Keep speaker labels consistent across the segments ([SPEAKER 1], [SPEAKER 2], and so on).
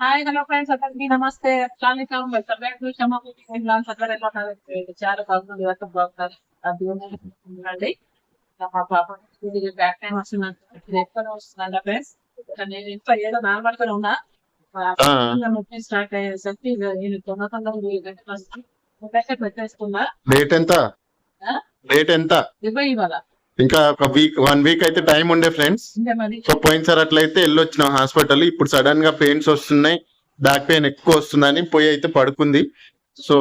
[SPEAKER 1] Hi hello friends అందరికీ నమస్తే అస్సలాముఅలైకుం welcome back to Shama cooking blogs అందరూ ఎలా ఉన్నారు చాలా బాగుంది ఎవరు బాగున్నారు అది ఉందండి మా పాప బ్యాక్ టైం వస్తుందంట ఎక్కడ వస్తుందంట ఫ్రెండ్స్ నేను ఇంట్లో ఏదో గా ఉన్నా
[SPEAKER 2] ఆ.
[SPEAKER 1] నొప్పి స్టార్ట్ అయ్యేసరికి ఇక నేను తొందర పెట్టేసుకున్నా
[SPEAKER 2] ఎంత? డేట్ ఎంత
[SPEAKER 1] ఇవ్వ ఇవాళ
[SPEAKER 2] ఇంకా ఒక వీక్ వన్ వీక్ అయితే టైం ఉండే ఫ్రెండ్స్ సో పోయినసారి అట్లయితే వెళ్ళొచ్చినాం హాస్పిటల్ ఇప్పుడు సడన్గా పెయిన్స్ వస్తున్నాయి. బ్యాక్ పెయిన్ ఎక్కువ వస్తుందని పోయి అయితే పడుకుంది. సో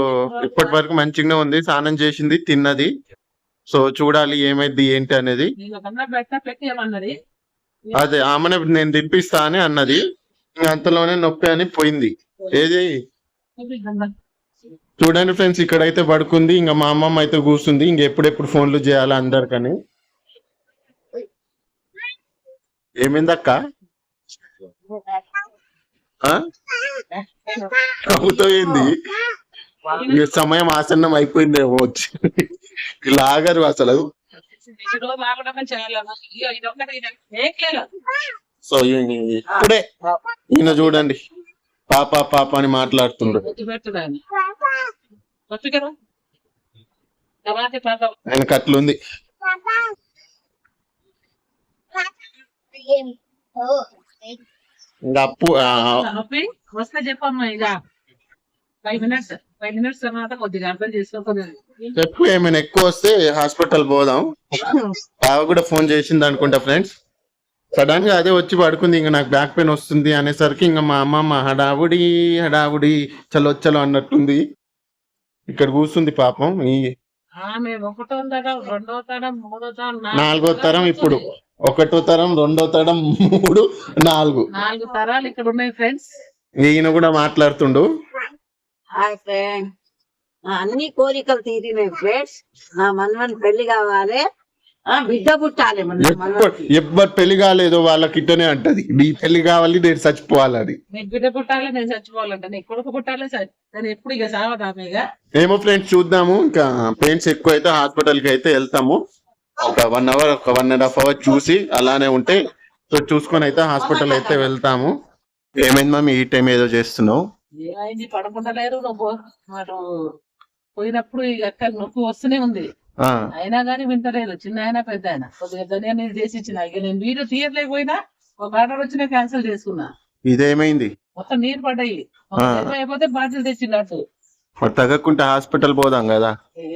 [SPEAKER 2] ఇప్పటి వరకు మంచిగానే ఉంది. స్నానం చేసింది తిన్నది. సో చూడాలి ఏమైంది ఏంటి అనేది. అదే ఆమెనే నేను తిప్పిస్తా అని అన్నది. అంతలోనే నొప్పి అని పోయింది. ఏది? చూడండి ఫ్రెండ్స్ ఇక్కడైతే పడుకుంది. ఇంకా మా అమ్మమ్మ అయితే కూర్చుంది. ఇంకెప్పుడెప్పుడు ఫోన్లు చేయాలి అందరికని. ఏమైందక్క? ఇంక సమయం ఆసన్నం అయిపోయింది వచ్చి. ఇలా ఆగరు అసలు సో ఇప్పుడే ఈయన చూడండి. పాప పాప అని మాట్లాడుతుండ్రు
[SPEAKER 1] ఒత్తి పెట్టుదాన్ని ఒత్తి కదా తర్వాత పాప
[SPEAKER 2] ఆయన కట్లుంది ఇంకా అప్పు ఆ,
[SPEAKER 1] నొప్పి వస్తే చెప్పమ్మా ఇక ఫైవ్ మినిట్స్ ఫైవ్ మినిట్స్ తర్వాత కొద్దిగా అర్థం చేసుకోకూడదు
[SPEAKER 2] చెప్పు ఏమైనా ఎక్కువ వస్తే హాస్పిటల్ పోదాం. బావ కూడా ఫోన్ చేసింది అనుకుంటా ఫ్రెండ్స్. సడన్గా అదే వచ్చి పడుకుంది ఇంకా నాకు బ్యాక్ పెయిన్ వస్తుంది అనేసరికి ఇంకా మా అమ్మమ్మ హడావుడి హడావుడి చలో చలో అన్నట్టుంది. ఇక్కడ కూర్చుంది పాపం ఈ నాలుగో తరం ఇప్పుడు. ఒకటో తరం రెండో తరం మూడు నాలుగు.
[SPEAKER 1] నాలుగు తరాలు ఇక్కడ ఉన్నాయి ఫ్రెండ్స్.
[SPEAKER 2] ఈయన కూడా మాట్లాడుతుండు.
[SPEAKER 3] Hi friend. నా అన్ని కోరికలు తీరినాయి ఫ్రెండ్స్. నా మనవని పెళ్ళి కావాలి. బిడ్డ పుట్టాలి
[SPEAKER 2] ఎవ్వరు పెళ్ళి కాలేదో వాళ్ళకి ఇట్టనే అంటది. నీ పెళ్ళి కావాలి నేను చచ్చిపోవాలని
[SPEAKER 1] నీకు బిడ్డ పుట్టాలి నేను చచ్చిపోవాలంట. నీ కొడుకు పుట్టాలి సరే నేను ఎప్పుడు ఇక సావదామే ఇక.
[SPEAKER 2] ఏమో ఫ్రెండ్స్ చూద్దాము. ఇంకా పెయిన్స్ ఎక్కువ అయితే హాస్పిటల్కి అయితే వెళ్తాము. ఒక వన్ అవర్ ఒక వన్ అండ్ హాఫ్ అవర్ చూసి అలానే ఉంటే సో చూసుకొని అయితే హాస్పిటల్ అయితే వెళ్తాము. ఏమైంది మమ్మీ ఈ టైం ఏదో చేస్తున్నావు?
[SPEAKER 1] ఏమైంది? పడకుంటలేరు నువ్వు. మరి పోయినప్పుడు ఇక అక్కడ నొప్పి వస్తూనే ఉంది. అయినా కానీ వింటలేదు. చిన్న అయినా పెద్ద అయినా కొద్దిగా ధనియా నీళ్ళు చేసి ఇచ్చిన. ఇక నేను వీడియో తీయట్లేకపోయినా ఒక ఆర్డర్ వచ్చినా క్యాన్సిల్ చేసుకున్నా.
[SPEAKER 2] ఇదేమైంది
[SPEAKER 1] మొత్తం నీరు పడ్డాయి. అయిపోతే బాటిల్ తెచ్చిండట్టు
[SPEAKER 2] మరి తగ్గకుంటే హాస్పిటల్ పోదాం కదా.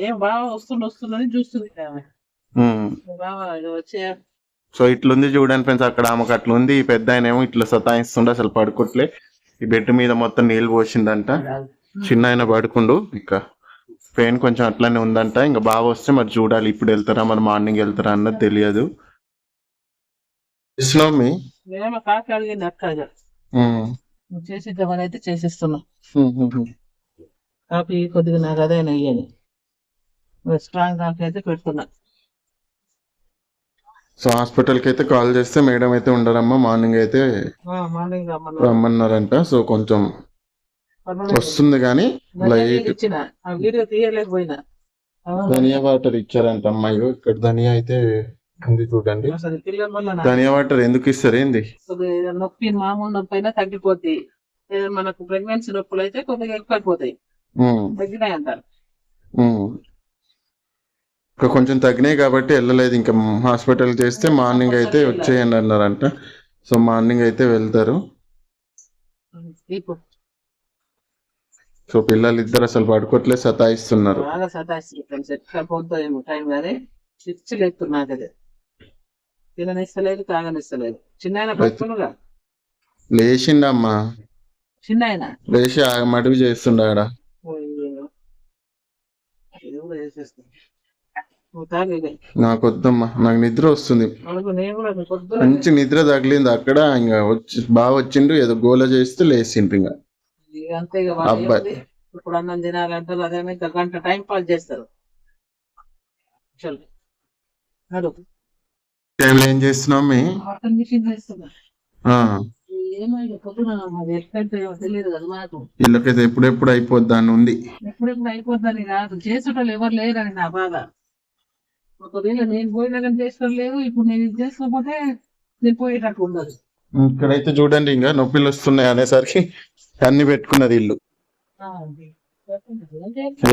[SPEAKER 1] ఏం బాగా వస్తుంది వస్తుందని చూస్తుంది
[SPEAKER 2] సో ఇట్లుంది చూడండి ఫ్రెండ్స్ అక్కడ ఆమెకు అట్లుంది. ఈ పెద్ద ఆయన ఏమో ఇట్లా సతాయిస్తుండే అసలు పడుకోట్లే. ఈ బెడ్ మీద మొత్తం నీళ్ళు పోసిందంట. చిన్న ఆయన పడుకుండు ఇంకా. పెయిన్ కొంచెం అట్లానే ఉందంట. ఇంకా బాగా వస్తే మరి చూడాలి ఇప్పుడు వెళ్తారా మరి మార్నింగ్ వెళ్తారా అన్నది తెలియదు.
[SPEAKER 1] చేసిద్దామని అయితే చేసిస్తున్నా. కొద్దిగా నాకు అదే అయ్యాను స్ట్రాంగ్ కాఫీ అయితే పెడుతున్నా.
[SPEAKER 2] సో హాస్పిటల్కి అయితే కాల్ చేస్తే మేడం అయితే ఉండరమ్మా మార్నింగ్ అయితే రమ్మన్నారంట. సో కొంచెం వస్తుంది కానీ లైట్ ధనియా వాటర్ ఇచ్చారంట అమ్మాయి. ఇక్కడ ధనియా అయితే ఉంది చూడండి. ధనియా వాటర్ ఎందుకు ఇస్తారు ఏంది?
[SPEAKER 1] నొప్పి మామూలు నొప్పి అయినా తగ్గిపోద్ది. మనకు ప్రెగ్నెన్సీ నొప్పులు అయితే కొద్దిగా ఎక్కువైపోతాయి.
[SPEAKER 2] ఉమ్,
[SPEAKER 1] తగ్గినాయి అంటారు.
[SPEAKER 2] ఇంకా కొంచెం తగ్గినాయి కాబట్టి వెళ్ళలేదు. ఇంకా హాస్పిటల్ చేస్తే మార్నింగ్ అయితే వచ్చేయండి అన్నారంట. సో మార్నింగ్ అయితే వెళ్తారు. సో పిల్లలు ఇద్దరు అసలు పడుకోవట్లే సతాయిస్తున్నారు. లేచిండమ్మా. లేచి మడివి చేస్తుండ నాకు వద్దమ్మా నాకు నిద్ర వస్తుంది. మంచి నిద్ర తగిలింది అక్కడ ఇంకా వచ్చి బాగా వచ్చిండు ఏదో గోల చేస్తే లేచిండ్రు ఇంకా అబ్బాయి.
[SPEAKER 1] ఇప్పుడు అన్నం తినాలంటారు అదే గంట టైం పాస్ చేస్తారు.
[SPEAKER 2] టైంలో ఏం చేస్తున్నావు మీ వీళ్ళకైతే ఎప్పుడెప్పుడు అయిపోద్ది అని ఉంది.
[SPEAKER 1] ఎప్పుడెప్పుడు అయిపోద్దని కాదు చేసేటోళ్ళు ఎవరు లేరని నా బాధ. ఒకవేళ నేను పోయినా కానీ చేసేటోళ్ళు లేరు ఇప్పుడు నేను ఇది చేసుకోకపోతే నేను పోయేటట్టు ఉండదు
[SPEAKER 2] ఇక్కడైతే చూడండి ఇంకా నొప్పిలు వస్తున్నాయి అనేసరికి అన్ని పెట్టుకున్నది ఇల్లు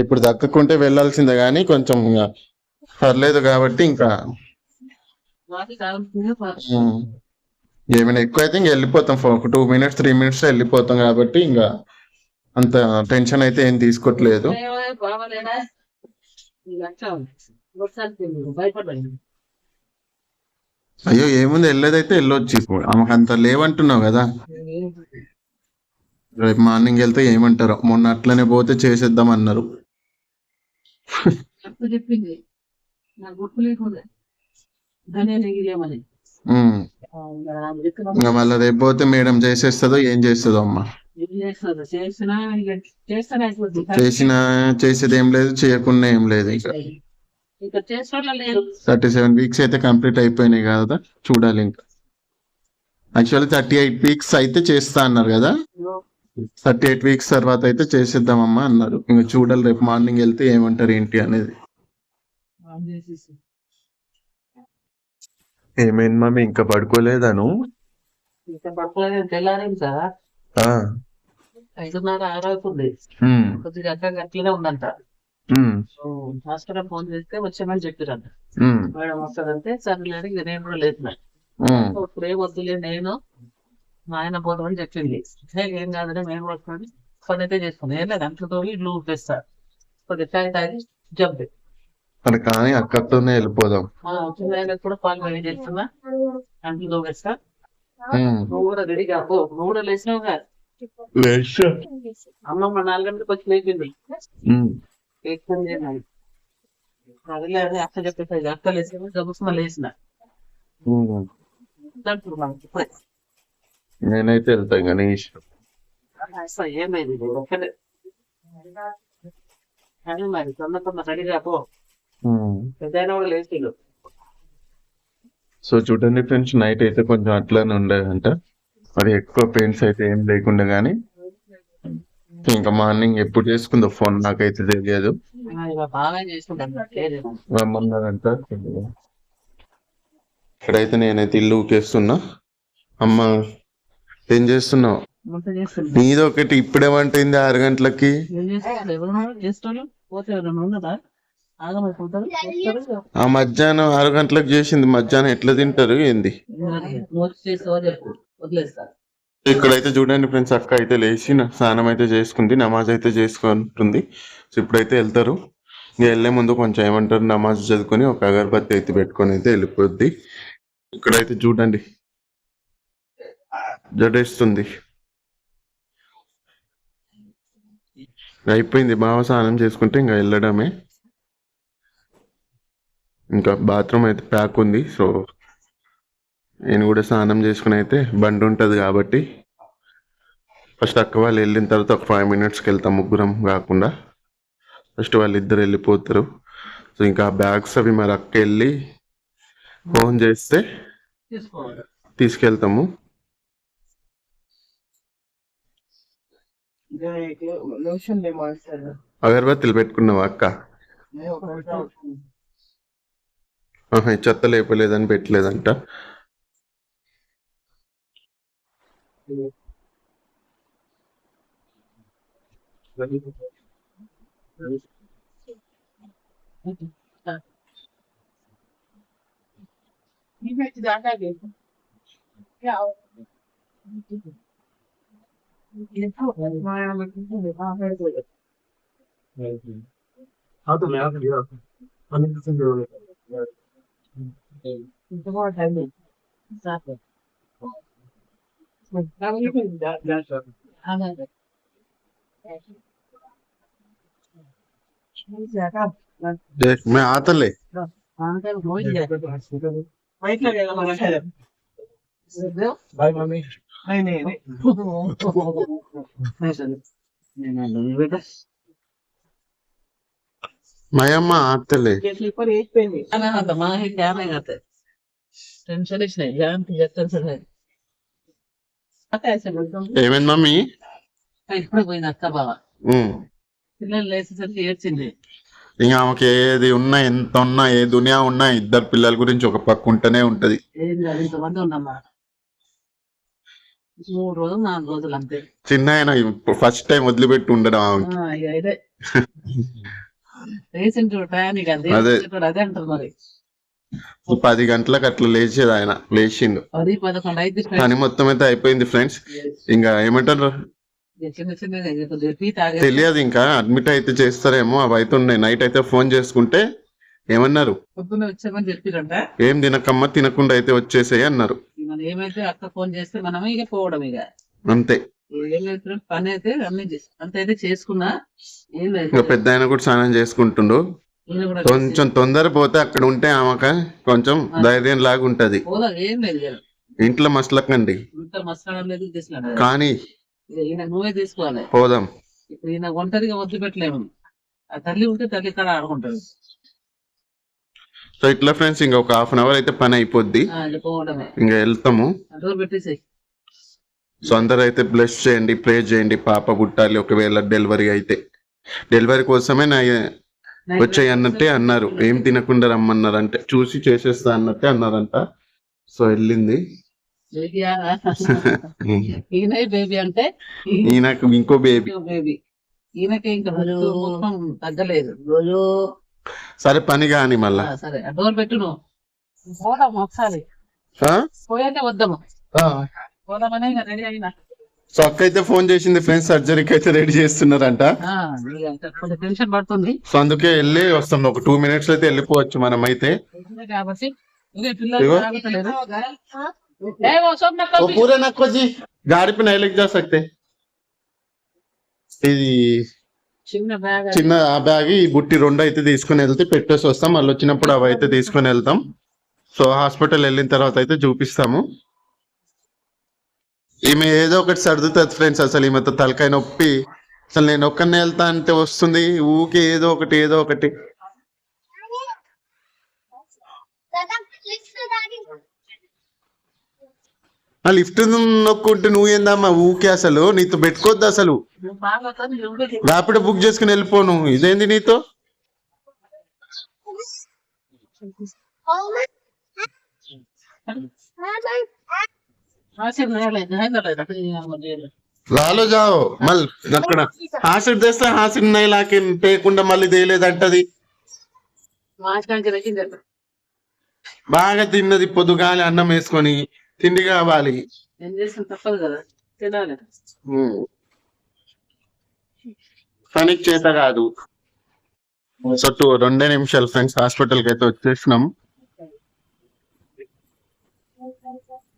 [SPEAKER 2] ఇప్పుడు దక్కకుంటే వెళ్ళాల్సిందే కానీ కొంచెం పర్లేదు కాబట్టి ఇంకా ఏమైనా ఎక్కువ అయితే ఇంక వెళ్ళిపోతాం ఒక టూ మినిట్స్ త్రీ మినిట్స్ వెళ్ళిపోతాం కాబట్టి ఇంకా అంత టెన్షన్ అయితే ఏం తీసుకోవట్లేదు అయ్యో ఏముంది? వెళ్ళేదైతే వెళ్ళొచ్చు. ఇప్పుడు ఆమెకు అంత లేవంటున్నావు కదా. రేపు మార్నింగ్ వెళ్తే ఏమంటారు? మొన్న అట్లనే పోతే చేసేద్దాం అన్నారు. మళ్ళీ రేపు పోతే మేడం చేసేస్తుందో ఏం చేస్తుందో అమ్మ?
[SPEAKER 1] చేసినా
[SPEAKER 2] చేసేది ఏం లేదు చేయకుండా ఏం లేదు ఇంకా. థర్టీ సెవెన్ వీక్స్ అయితే కంప్లీట్ అయిపోయినాయి కదా చూడాలి ఇంకా. యాక్చువల్లీ థర్టీ ఎయిట్ వీక్స్ అయితే చేస్తా అన్నారు కదా? థర్టీ ఎయిట్ వీక్స్ తర్వాత అయితే చేసేద్దామమ్మా అన్నారు. ఇంకా చూడాలి రేపు మార్నింగ్ వెళ్తే ఏమంటారు ఏంటి అనేది. ఏమైంది మమ్మీ ఇంకా పడుకోలేదాను
[SPEAKER 1] ఇంకా పడుకోలేదు తెల్లారింది సార్ ఐదున్నర ఆరు అవుతుంది కొద్దిగా అక్క గట్టిగానే ఉందంట హాస్పిటల్ ఫోన్ చేస్తే వచ్చామని చెప్పారంట మేడం వస్తుందంటే సర్లేదు ఇక నేను కూడా లేతున్నా ఇప్పుడు ఏం వద్దులే నేను మా ఆయన పోతామని చెప్పింది. "హే, ఏం కాదని మేము వస్తుంది పని అయితే చేసుకున్నాం ఏం లేదు అంట్లతో ఇల్లు ఊపేస్తా. కొద్దిగా తాగి తాగి జబ్బు
[SPEAKER 2] మరి కానీ అక్కడితోనే వెళ్ళిపోదాం.
[SPEAKER 1] చిన్న కూడా పాలు చేస్తున్నా. అంట్లు తోగేస్తా నువ్వు కూడా రెడీగా పో. నువ్వు కూడా లేచినావు కదా అమ్మమ్మ నాలుగు గంటలకు వచ్చి లేపింది లేచింది అదే
[SPEAKER 2] నేనైతే వెళ్తా
[SPEAKER 1] ఏమైంది ఒక్కటే కానీ మరి తొందర తొందర రెడీగా పో పెద్ద కూడా లేచిండు
[SPEAKER 2] సో చూడండి ఫ్రెండ్స్ నైట్ అయితే కొంచెం అట్లానే ఉండేదంట. మరి ఎక్కువ పెయిన్స్ అయితే ఏం లేకుండా కానీ ఇంకా మార్నింగ్ ఎప్పుడు చేసుకుందో ఫోన్ నాకైతే తెలియదు. రమ్మన్నారంట. ఇక్కడైతే నేనైతే ఇల్లు ఊకేస్తున్నా. అమ్మ ఏం చేస్తున్నావు?
[SPEAKER 1] వంట చేస్తుంది
[SPEAKER 2] నీది ఒకటి ఇప్పుడేమంటుంది ఆరు గంటలకి. ఆ మధ్యాహ్నం ఆరు గంటలకు చేసింది. మధ్యాహ్నం ఎట్లా తింటారు ఏంది? ఇక్కడైతే చూడండి ఫ్రెండ్స్ అక్క అయితే లేచి స్నానం అయితే చేసుకుంది నమాజ్ అయితే చేసుకుంటుంది. సో ఇప్పుడైతే వెళ్తారు. ఇంకా వెళ్ళే ముందు కొంచెం ఏమంటారు నమాజ్ చదువుకొని ఒక అగరబత్తి అయితే పెట్టుకొని అయితే వెళ్ళిపోద్ది. ఇక్కడైతే చూడండి జడేస్తుంది. అయిపోయింది బాగా స్నానం చేసుకుంటే ఇంకా వెళ్ళడమే. ఇంకా బాత్రూమ్ అయితే ప్యాక్ ఉంది సో నేను కూడా స్నానం చేసుకుని అయితే బండి ఉంటుంది కాబట్టి ఫస్ట్ అక్క వాళ్ళు వెళ్ళిన తర్వాత ఒక ఫైవ్ మినిట్స్కి వెళ్తాం ముగ్గురం కాకుండా. ఫస్ట్ వాళ్ళు ఇద్దరు వెళ్ళిపోతారు. సో ఇంకా బ్యాగ్స్ అవి మరి అక్క వెళ్ళి ఫోన్ చేస్తే తీసుకెళ్తాము. అగరబత్తిలు పెట్టుకున్నావా అక్క? చెత్త లేపలేదని పెట్టలేదంట.
[SPEAKER 4] You made it to the end You
[SPEAKER 2] did. You did. You did. You did. You did. You did. You did. You did. You did. You did. You did. You did. You
[SPEAKER 4] did. You did.
[SPEAKER 1] You did. You did. That,
[SPEAKER 4] that's a.
[SPEAKER 2] देख मैं आता ले
[SPEAKER 4] भाई mummy नहीं नहीं नहीं
[SPEAKER 2] बेटा మయమ్మ ఆతలే స్లీపర్
[SPEAKER 1] ఏజ్ పెయిన్ అన్న అంత మా హెడ్ డ్యామేజ్ అవుతుంది టెన్షన్ ఇచ్చిన జాగ్రత్త చేస్తాను సార్
[SPEAKER 2] ఏమైంది మమ్మీ?
[SPEAKER 1] ఇప్పుడు పోయింది అక్క బావ.
[SPEAKER 2] ఉమ్.
[SPEAKER 1] పిల్లలు లేచేసరికి ఏడ్చింది.
[SPEAKER 2] ఇంకా ఆమెకి ఏది ఉన్నా ఎంత ఉన్నా ఏ దునియా ఉన్నా ఇద్దరు పిల్లల గురించి ఒక పక్క ఉంటూనే ఉంటది.
[SPEAKER 1] ఇంతమంది మూడు రోజులు నాలుగు రోజులు అంతే.
[SPEAKER 2] చిన్న ఆయన ఫస్ట్ టైం వదిలిపెట్టి ఉండడం ఆమె.
[SPEAKER 1] ఆ, ఇక ఇదే. రీసెంట్ టయానికి అదే
[SPEAKER 2] అదే.
[SPEAKER 1] అదే అంటారు మరి.
[SPEAKER 2] పది గంటలకు అట్లా లేచేది ఆయన లేచిండు. పని మొత్తం అయితే అయిపోయింది ఫ్రెండ్స్. ఇంకా ఏమంటారు? తెలియదు ఇంకా అడ్మిట్ అయితే చేస్తారేమో అవి అయితే ఉన్నాయి నైట్ అయితే ఫోన్ చేసుకుంటే ఏమన్నారు? ఏం తినకమ్మా తినకుండా అయితే వచ్చేసేయి అన్నారు.
[SPEAKER 1] ఏమైతే అక్క ఫోన్ చేస్తే మనం ఇక పోవడం ఇక.
[SPEAKER 2] అంతే.
[SPEAKER 1] పని అయితే అన్ని అంత అయితే చేసుకున్నా.
[SPEAKER 2] పెద్ద ఆయన కూడా స్నానం చేసుకుంటుండు. కొంచెం తొందర పోతే అక్కడ ఉంటే ఆమెక కొంచెం ధైర్యం లాగా ఉంటది. ఇంట్లో మసలకండి. కానీ
[SPEAKER 1] నువ్వే తీసుకోవాలి.
[SPEAKER 2] పోదాం.
[SPEAKER 1] ఇప్పుడు ఈయన ఒంటరిగా వద్దు పెట్టలేము. ఆ తల్లి ఉంటే తల్లి ఆడుకుంటాడు
[SPEAKER 2] సో ఇట్లా ఫ్రెండ్స్ ఇంకా ఒక హాఫ్ అన్ అవర్ అయితే పని అయిపోద్ది.
[SPEAKER 1] ఇక
[SPEAKER 2] వెళ్తాము. సో అందరూ అయితే బ్లెస్ చేయండి ప్రే చేయండి పాప పుట్టాలి ఒకవేళ డెలివరీ అయితే. డెలివరీ కోసమే నా వచ్చాయి అన్నట్టే అన్నారు. ఏం తినకుండా రమ్మన్నారు అంటే చూసి చేసేస్తా అన్నట్టే అన్నారంట. సో వెళ్ళింది.
[SPEAKER 1] ఈయన బేబీ అంటే?
[SPEAKER 2] ఈయనకు ఇంకో బేబీ.
[SPEAKER 1] బేబీ. ఈయనకి ఇంకా తగ్గలేదు.
[SPEAKER 3] రోజు
[SPEAKER 2] సరే పని కాని మళ్ళా.
[SPEAKER 1] ఆ, సరే. డోర్ పెట్టు నువ్వు పోదాం ఒకసారి.
[SPEAKER 2] ఆ?
[SPEAKER 1] పోయాక వద్దాము పోదామనే రెడీ అయినా.
[SPEAKER 2] సో అక్క అయితే ఫోన్ చేసింది ఫ్రెండ్స్ సర్జరీకి అయితే రెడీ చేస్తున్నారంట
[SPEAKER 1] ఆ, ఇక ఇంకా కొంచెం టెన్షన్ పడుతుంది
[SPEAKER 2] సో అందుకే వెళ్ళి వస్తాం ఒక టూ మినిట్స్ అయితే వెళ్ళిపోవచ్చు మనం అయితే
[SPEAKER 1] ఉంటుంది కాబట్టి ఇక పిల్లలు
[SPEAKER 2] ఇగో.
[SPEAKER 1] తాగుతలేరు ఏ ఓ సోమ్ నక్క
[SPEAKER 2] वो पूरे नक्को जी गाड़ी पे नहीं लेके जा सकते ఇది
[SPEAKER 1] చిన్న బ్యాగ్
[SPEAKER 2] చిన్న ఆ బ్యాగ్ ఈ బుట్టి రెండు అయితే తీసుకుని వెళ్తే పెట్టేసి వస్తాం మళ్ళీ వచ్చినప్పుడు అవి అయితే తీసుకుని వెళ్తాం సో హాస్పిటల్ వెళ్ళిన తర్వాత అయితే చూపిస్తాము ఈమె ఏదో ఒకటి సర్దుతుంది ఫ్రెండ్స్ అసలు ఈమెతో తలకాయ నొప్పి. అసలు నేను ఒక్కనే వెళ్తా అంటే వస్తుంది. ఊకే ఏదో ఒకటి ఏదో ఒకటి. ఆ లిఫ్ట్ నొక్కుంటే నువ్వేందమ్మా ఊకే అసలు? నీతో పెట్టుకోవద్దు అసలు.
[SPEAKER 1] నువ్వు
[SPEAKER 2] ర్యాపిడ్ బుక్ చేసుకుని వెళ్ళిపోను ఇదేంది నీతో
[SPEAKER 1] ఆశీర్ నేలేదు, హైదరాబాద్ అక్కడ లేదు.
[SPEAKER 2] రాలో జాओ మళ్ళీ అక్కడ హాసిడ్ తెస్తే హాసిడ్ నై లాకి పేయకుండా మళ్ళీ తేలేదంటది. బాగా తిన్నది పొద్దుగాలి అన్నం వేసుకొని తిండి కావాలి. పనికి చేత కాదు. సో రెండే నిమిషాలు ఫ్రెండ్స్ హాస్పిటల్కి అయితే వచ్చేసినాం
[SPEAKER 3] మైదా బాయా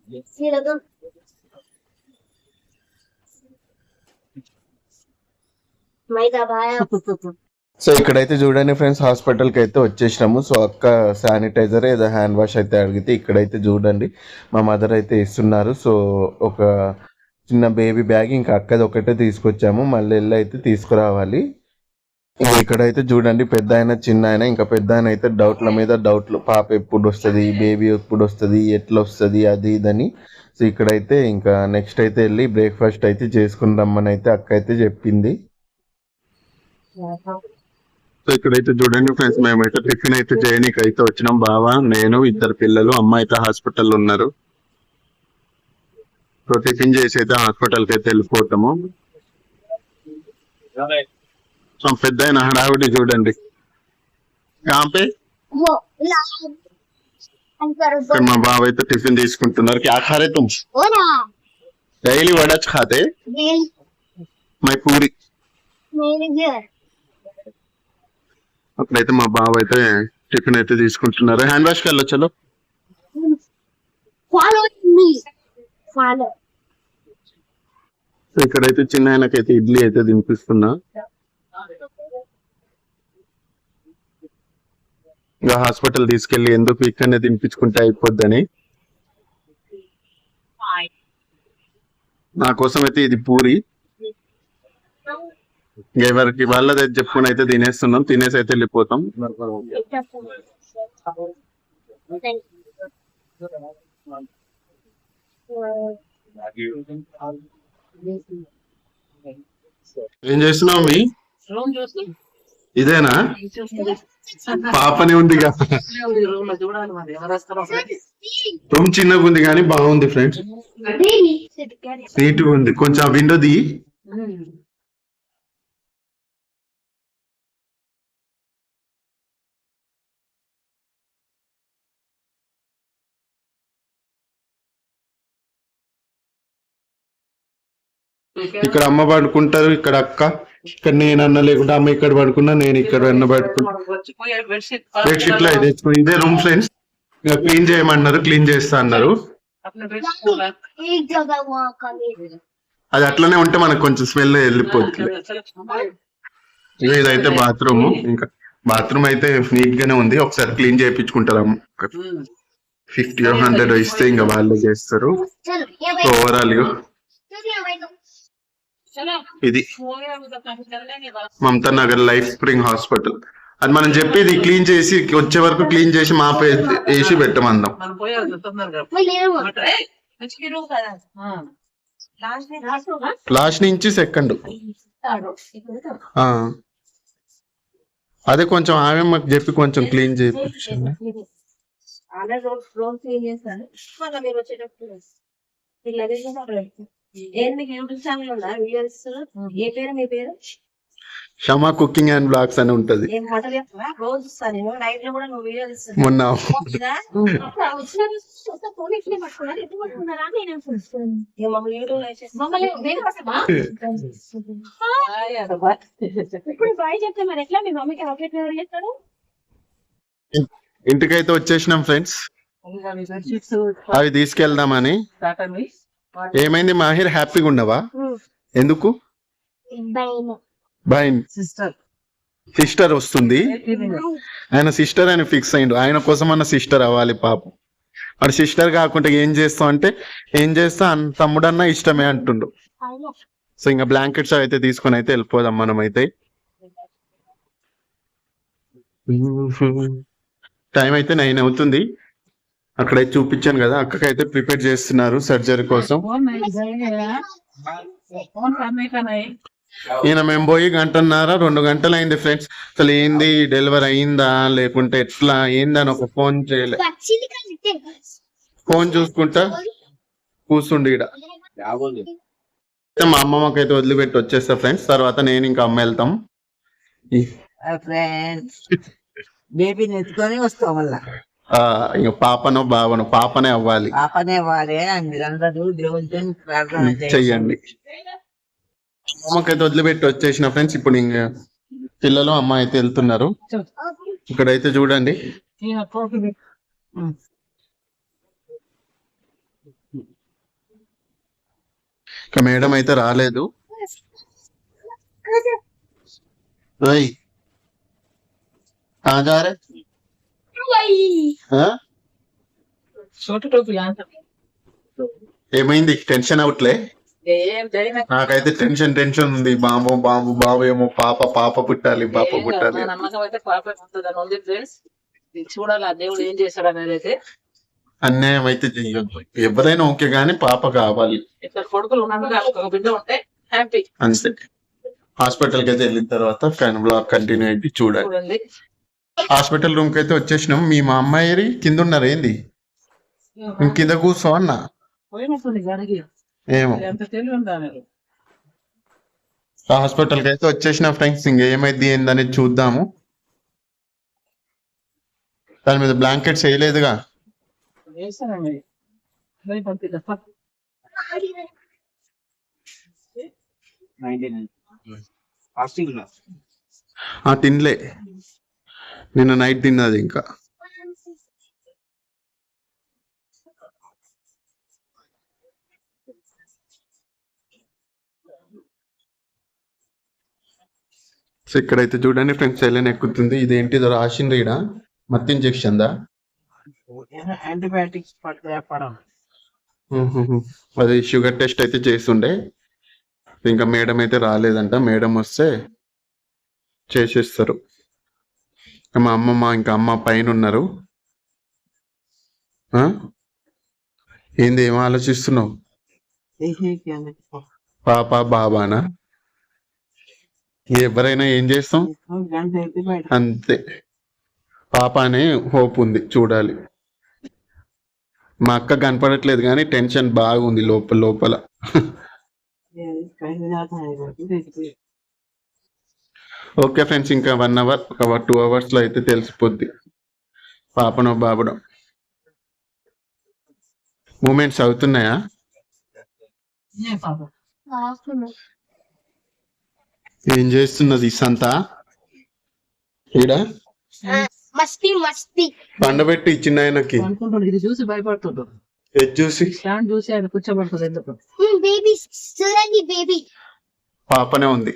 [SPEAKER 2] సో ఇక్కడైతే చూడండి ఫ్రెండ్స్ హాస్పిటల్కి అయితే వచ్చేసినాము. సో అక్క శానిటైజర్ ఏదో హ్యాండ్ వాష్ అయితే అడిగితే ఇక్కడైతే చూడండి. మా మదర్ అయితే ఇస్తున్నారు. సో ఒక చిన్న బేబీ బ్యాగ్ ఇంకా అక్కది ఒకటే తీసుకొచ్చాము. మళ్ళీ వెళ్ళి అయితే తీసుకురావాలి. ఇక్కడైతే చూడండి పెద్ద ఆయన చిన్న ఆయన ఇంకా పెద్ద ఆయన అయితే డౌట్ల మీద డౌట్లు. పాప ఎప్పుడు వస్తుంది బేబీ ఎప్పుడు వస్తుంది ఎట్లా వస్తుంది అది ఇదని. సో ఇక్కడైతే ఇంకా నెక్స్ట్ అయితే వెళ్ళి బ్రేక్ఫాస్ట్ అయితే చేసుకుని రమ్మని అయితే అక్క అయితే చెప్పింది. సో ఇక్కడైతే చూడండి ఫ్రెండ్స్ మేమైతే టిఫిన్ అయితే చేయనీకి అయితే వచ్చినాం బావా. నేను ఇద్దరు పిల్లలు అమ్మ అయితే హాస్పిటల్ ఉన్నారు. సో టిఫిన్ చేసి అయితే హాస్పిటల్కి అయితే వెళ్ళిపోతాము. పెద్ద ఆయన హడావిడి చూడండి. మా బాబు అయితే టిఫిన్ తీసుకుంటున్నారు. క్యా తుమ్? డైలీ వడ ఖాతే? మై పూరి. అప్పుడైతే మా బాబు అయితే టిఫిన్ అయితే తీసుకుంటున్నారు. హ్యాండ్ వాష్ కల్లా చలో ఇక్కడైతే చిన్న ఆయనకైతే ఇడ్లీ అయితే తినిపిస్తున్నా. ఇంకా హాస్పిటల్ తీసుకెళ్ళి ఎందుకు ఇక్కడనే తినిపించుకుంటే అయిపోద్దని? నా కోసం అయితే ఇది పూరి. ఎవరికి వాళ్ళది చెప్పుకుని చెప్పుకొని అయితే తినేస్తున్నాం. తినేసి అయితే వెళ్ళిపోతాం. ఏం చేస్తున్నావు మీ? ఇదేనా? పాపనే ఉంది
[SPEAKER 1] రూమ్
[SPEAKER 2] రూమ్ చిన్నగా ఉంది కానీ బాగుంది ఫ్రెండ్స్. నీట్గా ఉంది. కొంచెం విండో ది ఇక్కడ అమ్మ పడుకుంటారు ఇక్కడ అక్క. ఇక్కడ నేను అన్న లేకుండా అమ్మ ఇక్కడ పడుకున్నా నేను ఇక్కడ అన్న పడుకున్నా. బెడ్షీట్లో ఇదే రూమ్ ఫ్రెండ్స్ ఇంకా క్లీన్ చేయమన్నారు క్లీన్ చేస్తా అన్నారు. అది అట్లనే ఉంటే మనకు కొంచెం స్మెల్ వెళ్ళిపోతుంది ఇదైతే బాత్రూమ్ ఇంకా బాత్రూమ్ అయితే నీట్ గానే ఉంది. ఒకసారి క్లీన్ చేయించుకుంటారు ఫిఫ్టీ హండ్రెడ్ ఇస్తే ఇంకా వాళ్ళే చేస్తారు. ఓవరాల్ ఇది Mamata Nagar life spring hospital. అది మనం చెప్పేది క్లీన్ చేసి వచ్చే వరకు క్లీన్ చేసి మా వేసి పెట్టమందాం.
[SPEAKER 1] లాస్ట్
[SPEAKER 2] నుంచి సెకండ్. అదే కొంచెం ఆమె మాకు చెప్పి కొంచెం క్లీన్ చేయించండి
[SPEAKER 1] మీరు వచ్చేటప్పుడు.
[SPEAKER 3] ఏంది మీకు యూట్యూబ్ ఛానల్ ఉందా? వీడియోస్ ఏ పేరు మీ పేరు?
[SPEAKER 2] షమా కుకింగ్ అండ్ బ్లాగ్స్ అని ఉంటది.
[SPEAKER 3] ఏం హోటల్ చేస్తావా రోజు ఇస్తాను నేను నైట్లో కూడా నువ్వు వీడియోలు ఇస్తాను
[SPEAKER 2] మొన్న
[SPEAKER 5] వచ్చిన ఫోన్ ఇట్లే పట్టుకున్నారు. ఎటు పట్టుకున్నారా అని నేను చూస్తున్నాను.
[SPEAKER 3] ఇక మమ్మల్ని యూట్యూబ్లో వేసేసి
[SPEAKER 5] మమ్మల్ని వేరే పట్టమా
[SPEAKER 1] హాయ్ అదబ్బా.
[SPEAKER 5] ఇప్పుడు బాయ్ చెప్తే మరి ఎట్లా? మీ మమ్మీకి అవుట్లెట్ ఎవరు చేస్తాడు
[SPEAKER 2] ఇంటికైతే వచ్చేసినాం ఫ్రెండ్స్. అవి తీసుకెళ్దామని. ఏమైంది మాహిర్? హ్యాపీగా ఉండవా ఎందుకు?
[SPEAKER 5] బైన్.
[SPEAKER 2] బైన్.
[SPEAKER 1] సిస్టర్.
[SPEAKER 2] సిస్టర్ వస్తుంది. ఆయన సిస్టర్ అని ఫిక్స్ అయిండు. ఆయన కోసం అన్న సిస్టర్ అవ్వాలి పాపం. వాడు సిస్టర్ కాకుండా ఏం చేస్తాం అంటే ఏం చేస్తా? అన్న తమ్ముడన్నా ఇష్టమే అంటుండు. సో ఇంకా బ్లాంకెట్స్ అయితే తీసుకొని అయితే వెళ్ళిపోదాం మనం అయితే టైం అయితే నైన్ అవుతుంది. అక్కడైతే చూపించాను కదా అక్కకైతే ప్రిపేర్ చేస్తున్నారు సర్జరీ కోసం. ఈయన మేము పోయి గంటన్నారా రెండు గంటలు అయింది ఫ్రెండ్స్. అసలు ఏంది డెలివరీ అయిందా లేకుంటే ఎట్లా ఏందని ఒక ఫోన్ చేయలే. ఫోన్ చూసుకుంటా కూర్చుండి ఇక్కడ మా అమ్మమ్మకైతే వదిలిపెట్టి వచ్చేస్తా ఫ్రెండ్స్. తర్వాత నేను ఇంకా అమ్మ వెళ్తాం.
[SPEAKER 3] బేబీ నెత్తుకొని వస్తాం మళ్ళా.
[SPEAKER 2] ఇంక పాపను బావను పాపనే అవ్వాలి.
[SPEAKER 3] పాపనే అవ్వాలి
[SPEAKER 2] చెయ్యండి. అమ్మకైతే వదిలిపెట్టి వచ్చేసిన ఫ్రెండ్స్ ఇప్పుడు ఇంకా పిల్లలు అమ్మ అయితే వెళ్తున్నారు. ఇక్కడైతే చూడండి. ఇక మేడం అయితే రాలేదు.
[SPEAKER 1] రాజారే
[SPEAKER 2] ఏమైంది? టెన్షన్ అవుట్లే? నాకైతే టెన్షన్ టెన్షన్ ఉంది. బాబు బాబు బాబు ఏమో పాప పాప పుట్టాలి. పాప పుట్టాలి
[SPEAKER 1] చూడాలి దేవుడు ఏం చేశాడు అనేది అయితే.
[SPEAKER 2] అన్యాయం అయితే చెయ్యొద్దు. ఎవరైనా ఓకే గానీ పాప కావాలి. అంతే. హాస్పిటల్కి అయితే వెళ్ళిన తర్వాత ఫ్యాన్ బ్లాక్ కంటిన్యూ అయితే చూడాలి.
[SPEAKER 1] చూడండి.
[SPEAKER 2] హాస్పిటల్ రూమ్కి అయితే వచ్చేసినాం. మీ మా అమ్మాయి కింద ఉన్నారు ఏంది కింద కూర్చో అన్న. ఏమో. హాస్పిటల్కి అయితే వచ్చేసిన ఫ్రెండ్స్. ఇంక ఏమైంది ఏందనేది చూద్దాము. దాని మీద బ్లాంకెట్స్ వేయలేదుగా. తినలే నిన్న నైట్ తిన్నది ఇంకా. సో ఇక్కడైతే చూడండి ఫ్రెండ్స్ సెలైన్ ఎక్కుతుంది. ఇదేంటిదో రాసిండ్రు ఈడ. మత్తు ఇంజెక్షన్ దా?
[SPEAKER 1] యాంటీబయాటిక్స్.
[SPEAKER 2] అది షుగర్ టెస్ట్ అయితే చేస్తుండే. ఇంకా మేడం అయితే రాలేదంట. మేడం వస్తే చేసేస్తారు. మా అమ్మమ్మ ఇంకా అమ్మ పైన ఉన్నారు ఆ? ఏంది ఏం ఆలోచిస్తున్నావు? పాప బాబానా? ఎవరైనా ఏం చేస్తాం? అంతే. పాప అనే హోప్ ఉంది చూడాలి. మా అక్క కనపడట్లేదు కానీ టెన్షన్ బాగుంది లోపల లోపల. ఓకే ఫ్రెండ్స్ ఇంకా వన్ అవర్ ఒక టూ అవర్స్లో అయితే తెలిసిపోద్ది. పాపనో బాబునో. మూమెంట్స్ అవుతున్నాయా? ఏం చేస్తున్నది సంత ఈడ?
[SPEAKER 5] మస్తి మస్తి.
[SPEAKER 2] పండబెట్టి ఇచ్చిన ఆయనకి.
[SPEAKER 1] ఇది చూసి భయపడుతుంటాడు
[SPEAKER 2] ఎది చూసి?
[SPEAKER 1] స్టాండ్ చూసి ఆయన కూర్చోబడుతుంది ఎందుకు?
[SPEAKER 5] బేబీ చూడండి బేబీ
[SPEAKER 2] పాపనే ఉంది.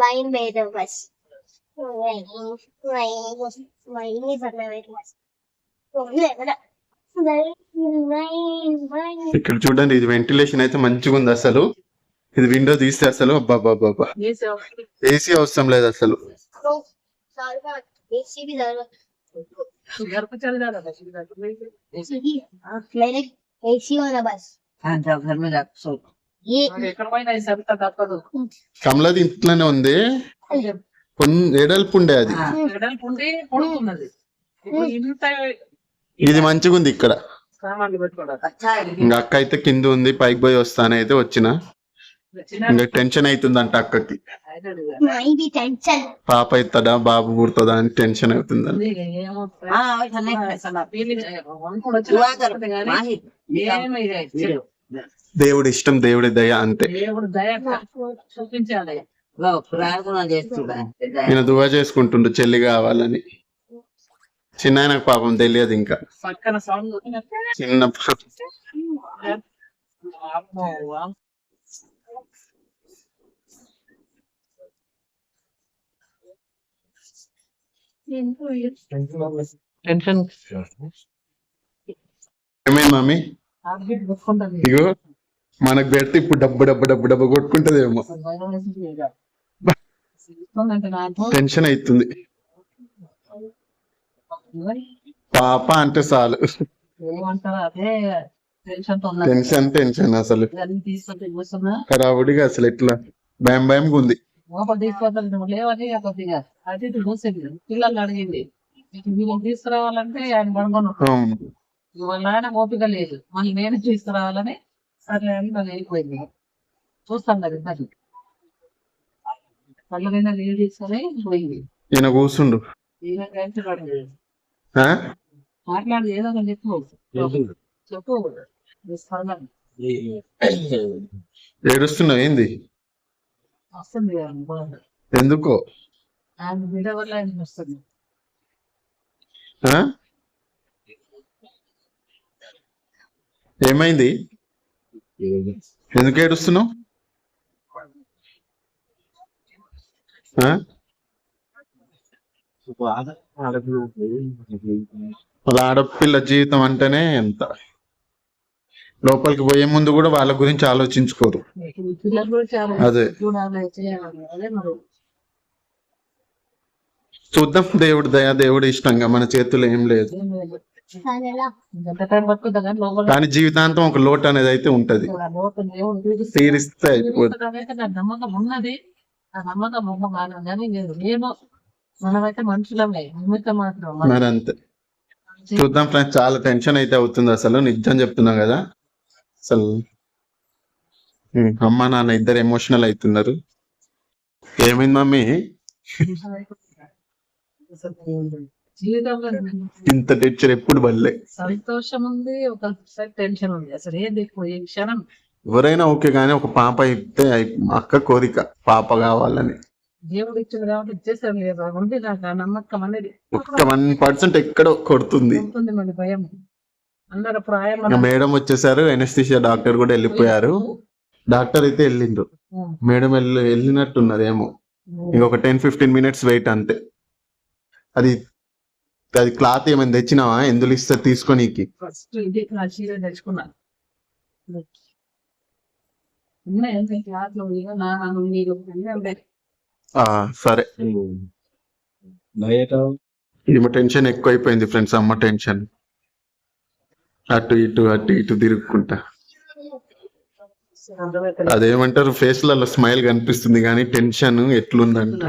[SPEAKER 5] వైన్ వైన్ బస్
[SPEAKER 2] ఇక్కడ చూడండి ఇది వెంటిలేషన్ అయితే మంచిగా ఉంది అసలు. ఇది విండో తీస్తే అసలు అబ్బాబ్బాబ్బా
[SPEAKER 1] ఏసీ అవసరం
[SPEAKER 2] ఏసీ అవసరం లేదు అసలు.
[SPEAKER 1] గర్భచారి
[SPEAKER 2] కమలది ఇంట్లోనే ఉంది. ఎడల్పు ఉండే అది. ఇది మంచిగా ఉంది ఇక్కడ ఇంకా అక్క అయితే కింద ఉంది పైకి పోయి వస్తానైతే వచ్చిన. ఇంకా టెన్షన్ అవుతుందంట అక్కకి. పాప అవుతుందా బాబు పుడుతుందా అని టెన్షన్
[SPEAKER 1] అవుతుందండి
[SPEAKER 2] దేవుడి ఇష్టం దేవుడి దయ అంతే.
[SPEAKER 1] దేవుడు దయ చూపించాలి.
[SPEAKER 3] ఓ, ప్రార్థన చేస్తున్నా.
[SPEAKER 2] నేను దువా చేసుకుంటుండు చెల్లి కావాలని. చిన్న ఆయనకు పాపం తెలియదు ఇంకా.
[SPEAKER 1] పక్కన సౌండ్
[SPEAKER 2] చిన్న.
[SPEAKER 1] టెన్షన్.
[SPEAKER 2] ఏమైంది మమ్మీ ఇగో. మనకు పెడితే ఇప్పుడు డబ్బు డబ్బు డబ్బు డబ్బు కొట్టుకుంటదేమో. టెన్షన్ అవుతుంది పాప అంటే చాలు.
[SPEAKER 1] టెన్షన్
[SPEAKER 2] టెన్షన్ అసలు. కరావుడిగా అసలు ఎట్లా? భయం భయంగా ఉంది.
[SPEAKER 1] పిల్లలు అడిగింది తీసుకురావాలంటే ఆయన పడుకోను
[SPEAKER 2] అవును.
[SPEAKER 1] వాళ్ళ ఆయన ఓపిక లేదు. మళ్ళీ నేను తీసుకురావాలని సర్లే అని నన్ను వెళ్ళిపోయింది. చూస్తాం కదా ఇద్దరు కళ్ళ మీద నీళ్ళు తీసుకొని పోయింది.
[SPEAKER 2] ఈయన కూర్చుండు.
[SPEAKER 1] ఈయన పడింది? మాట్లాడి ఏదో ఒకటి చెప్పు. చెప్పు.
[SPEAKER 2] ఏడుస్తున్నావు ఏంది?
[SPEAKER 1] వస్తుంది.
[SPEAKER 2] ఎందుకో?
[SPEAKER 1] బిడ్డ వల్ల వస్తుంది
[SPEAKER 2] ఆ? ఏమైంది? ఎందుకు ఏడుస్తున్నావు? ఆడపిల్ల జీవితం అంటేనే ఎంత? లోపలికి పోయే ముందు కూడా వాళ్ళ గురించి ఆలోచించుకోరు. అదే. చూద్దాం దేవుడి దయా దేవుడి ఇష్టంగా మన చేతులు ఏం లేదు. దాని జీవితాంతం ఒక లోటు అనేది అయితే ఉంటది. తీరిస్తే మరి. అంతే చూద్దాం ఫ్రెండ్స్ చాలా టెన్షన్ అయితే అవుతుంది అసలు. నిజం చెప్తున్నాం కదా. అసలు అమ్మ నాన్న ఇద్దరు ఎమోషనల్ అవుతున్నారు. ఏమైంది మమ్మీ?
[SPEAKER 1] జీవితంలో
[SPEAKER 2] ఇంత టెన్షన్ ఎప్పుడు పడలే.
[SPEAKER 1] సంతోషం ఉంది ఒకసారి టెన్షన్ ఉంది. అసలు ఏది ఈ క్షణం?
[SPEAKER 2] ఎవరైనా ఓకే కానీ ఒక పాప అయితే అయి- అక్క కోరిక పాప కావాలని.
[SPEAKER 1] దేవుడు ఇచ్చింది కాబట్టి ఇచ్చేసారు లేదు ఉంది నాకు ఆ నమ్మకం అనేది.
[SPEAKER 2] ఒక్క వన్ పర్సెంట్ ఎక్కడో కొడుతుంది.
[SPEAKER 1] ఉంటుంది మన భయం. అందరు ఆయన
[SPEAKER 2] మేడం వచ్చేసారు ఎనస్థిషియా డాక్టర్ కూడా వెళ్ళిపోయారు. డాక్టర్ అయితే వెళ్ళిండ్రు. మేడం వెళ్ళి వెళ్ళినట్టున్నది ఏమో ఇంకొక టెన్ ఫిఫ్టీన్ మినిట్స్ వెయిట్ అంతే. అది అది క్లాత్ ఏమైనా తెచ్చినావా? ఎందులో ఇస్తే తీసుకోనీకి
[SPEAKER 1] ఫస్ట్ ఇది నా చీర
[SPEAKER 2] సరే. ఈమె టెన్షన్ ఎక్కువైపోయింది ఫ్రెండ్స్ అమ్మ టెన్షన్. అటు ఇటు అటు ఇటు తిరుగుకుంటా. అదేమంటారు ఫేస్లలో స్మైల్ కనిపిస్తుంది కానీ టెన్షన్ ఎట్లుందంటే?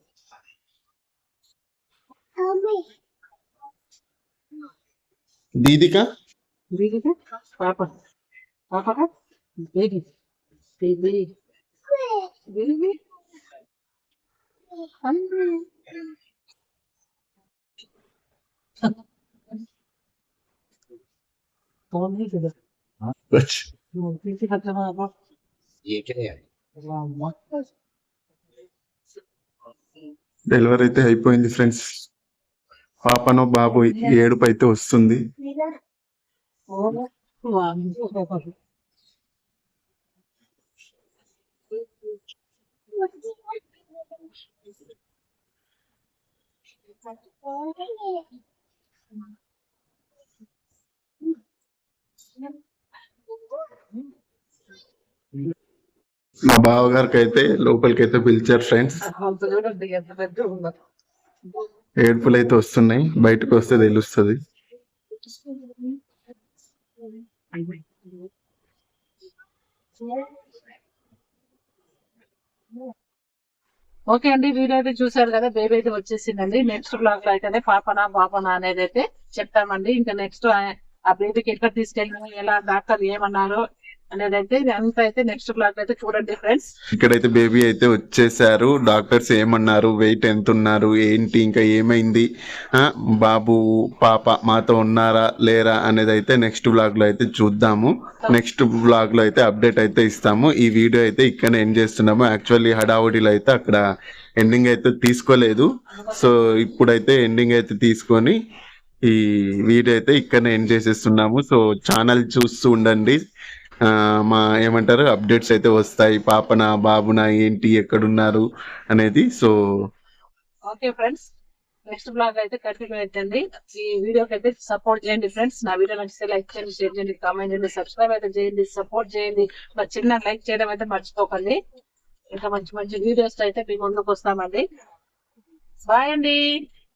[SPEAKER 2] దీదికా?
[SPEAKER 1] పాప. బేబీ. బేబీ. బేబీ.
[SPEAKER 2] డెలివరీ అయితే అయిపోయింది ఫ్రెండ్స్ పాపనో బాబు ఏడుపు అయితే వస్తుంది. మా బావగారికి అయితే లోపలికి అయితే పిలిచారు ఫ్రెండ్స్. ఏడుపులు అయితే వస్తున్నాయి బయటకు వస్తే తెలుస్తుంది.
[SPEAKER 1] ఓకే అండి వీడియో అయితే చూసారు కదా బేబీ అయితే వచ్చేసిందండి. నెక్స్ట్ బ్లాగ్లో అయితే పాపనా పాపనా అనేది అయితే చెప్తామండి. ఇంకా నెక్స్ట్ ఆ బేబీకి ఎక్కడ తీసుకెళ్ళినా ఎలా డాక్టర్ ఏమన్నారు అనేదైతే అంత అయితే నెక్స్ట్ బ్లాగ్ అయితే చూడండి ఫ్రెండ్స్
[SPEAKER 2] ఇక్కడైతే బేబీ అయితే వచ్చేసారు. డాక్టర్స్ ఏమన్నారు? వెయిట్ ఎంత ఉన్నారు ఏంటి? ఇంకా ఏమైంది? బాబు పాప మాతో ఉన్నారా? లేరా? అనేది అయితే నెక్స్ట్ బ్లాగ్లో అయితే చూద్దాము. నెక్స్ట్ బ్లాగ్లో అయితే అప్డేట్ అయితే ఇస్తాము. ఈ వీడియో అయితే ఇక్కడ ఎండ్ చేస్తున్నాము. యాక్చువల్లీ హడావుడిలో అయితే అక్కడ ఎండింగ్ అయితే తీసుకోలేదు. సో ఇప్పుడైతే ఎండింగ్ అయితే తీసుకొని ఈ వీడియో అయితే ఇక్కడ ఎండ్ చేసేస్తున్నాము. సో ఛానల్ చూస్తూ ఉండండి. మా ఏమంటారు అప్డేట్స్ అయితే వస్తాయి. పాపన బాబున ఏంటి ఎక్కడున్నారు అనేది. So
[SPEAKER 1] okay friends next blog అయితే కంటిన్యూ అవుతుంది ఈ వీడియోకి అయితే సపోర్ట్ చేయండి ఫ్రెండ్స్. నా వీడియో నచ్చితే లైక్ చేయండి షేర్ చేయండి కామెంట్ చేయండి సబ్స్క్రైబ్ అయితే చేయండి సపోర్ట్ చేయండి. మా చిన్న లైక్ చేయడం అయితే మర్చిపోకండి. ఇంకా మంచి మంచి వీడియోస్ అయితే మీ ముందుకు వస్తామండి. బాయ్ అండి.